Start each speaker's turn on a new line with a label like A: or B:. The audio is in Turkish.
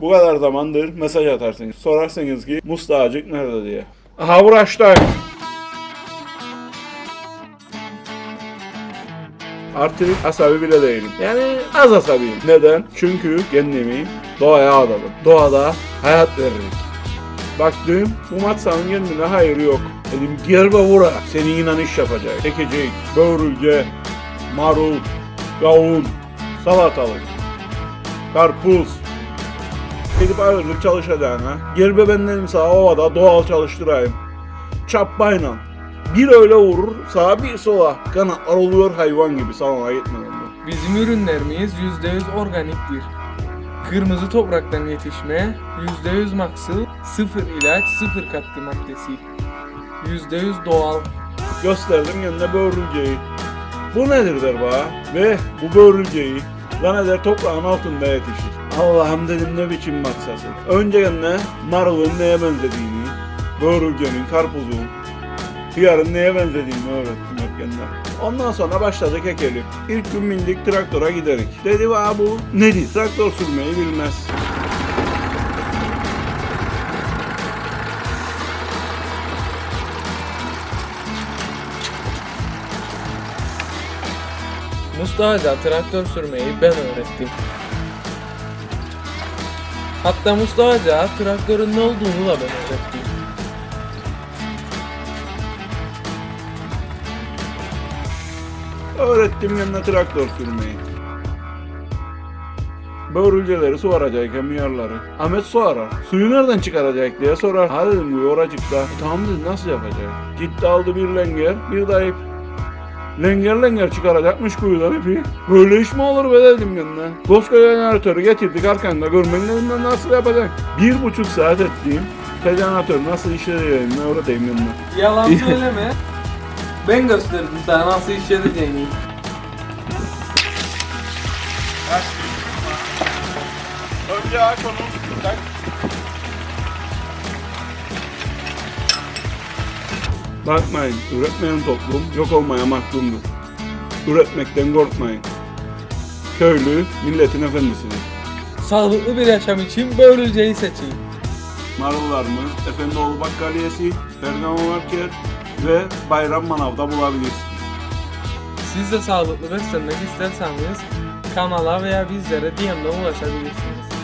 A: Bu kadar zamandır mesaj atarsınız. Sorarsınız ki Mustacık nerede diye. Aha uğraştayım. Artık asabi bile değilim. Yani az asabiyim. Neden? Çünkü kendimi doğaya adadım. Doğada hayat veririm. Baktım bu matsanın kendine hayırı yok. Dedim gel be vura. Seninle iş yapacak. Ekecek, börülce, marul, kavun, salatalık, karpuz. Gidip ağırlık çalışacağına. Gel be ben dedim sana ovada doğal çalıştırayım. Çapayla. Bir öyle vurur sağa bir sola. Kanatlar oluyor hayvan gibi salona gitmeden.
B: Bizim ürünlerimiz %100 organiktir. Kırmızı topraktan yetişme, %100 maksıl, sıfır ilaç, sıfır katkı maddesi. %100 doğal.
A: Gösterdim yanına böğürülceyi. Bu nedir der bana. Ve bu böğürülceyi lan eder toprağın altında yetişir. Allah'ım dedim ne biçim maksası. Önce yanına marulun neye benzediğini, böğürülcenin, karpuzun, hıyarın neye benzediğini öğrettim hep kendine. Ondan sonra başladık ekelim. İlk gün bindik traktora giderik. Dedi bana bu nedir? Traktör sürmeyi bilmez.
B: Mustafa'ya traktör sürmeyi ben öğrettim. Hatta Mustafa'ya traktörün ne olduğunu da ben öğrettim.
A: Öğrettim yanına traktör sürmeyi. Börülceleri su aracakken miyarları. Ahmet su arar. Suyu nereden çıkaracak diye sorar. Ha dedim bu oracıkta. E, tamam dedi nasıl yapacak? Gitti aldı bir lenger, bir ip. Lenger lenger çıkaracakmış kuyudan ipi. Böyle iş mi olur be dedim yanına. Koskoca jeneratörü getirdik arkanda görmenin elinden nasıl yapacak? Bir buçuk saat ettiğim jeneratör nasıl işleyeceğini öğreteyim yanına.
B: Yalan söyleme. Ben gösterdim sana nasıl iş edeceğini.
A: Önce aç onu. Bakmayın, üretmeyen toplum yok olmaya mahkumdur. Üretmekten korkmayın. Köylü milletin efendisidir.
B: Sağlıklı bir yaşam için börülceyi seçin.
A: Marullarımız Efendioğlu Bakkaliyesi, Bergama Market ve Bayram Manav'da bulabilirsiniz.
B: Siz de sağlıklı beslenmek isterseniz kanala veya bizlere DM'den ulaşabilirsiniz.